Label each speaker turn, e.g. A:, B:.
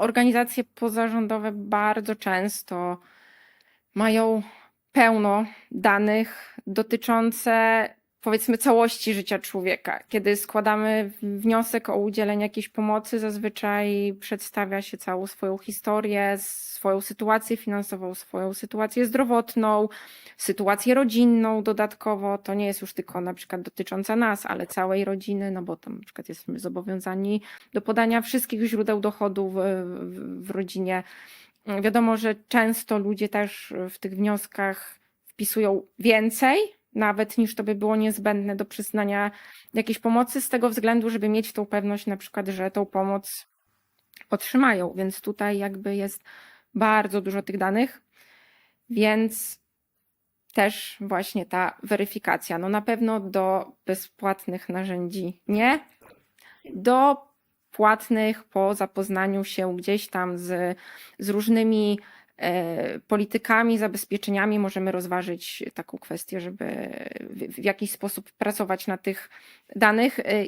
A: organizacje pozarządowe bardzo często mają pełno danych dotyczące powiedzmy całości życia człowieka. Kiedy składamy wniosek o udzielenie jakiejś pomocy, zazwyczaj przedstawia się całą swoją historię, swoją sytuację finansową, swoją sytuację zdrowotną, sytuację rodzinną dodatkowo. To nie jest już tylko na przykład dotycząca nas, ale całej rodziny, no bo tam na przykład jesteśmy zobowiązani do podania wszystkich źródeł dochodu w, w, w rodzinie. Wiadomo, że często ludzie też w tych wnioskach wpisują więcej, nawet niż to by było niezbędne do przyznania jakiejś pomocy, z tego względu, żeby mieć tą pewność, na przykład, że tą pomoc otrzymają. Więc tutaj jakby jest bardzo dużo tych danych, więc też właśnie ta weryfikacja. No na pewno do bezpłatnych narzędzi nie, do płatnych po zapoznaniu się gdzieś tam z, z różnymi politykami, zabezpieczeniami możemy rozważyć taką kwestię, żeby w, w jakiś sposób pracować na tych danych. E,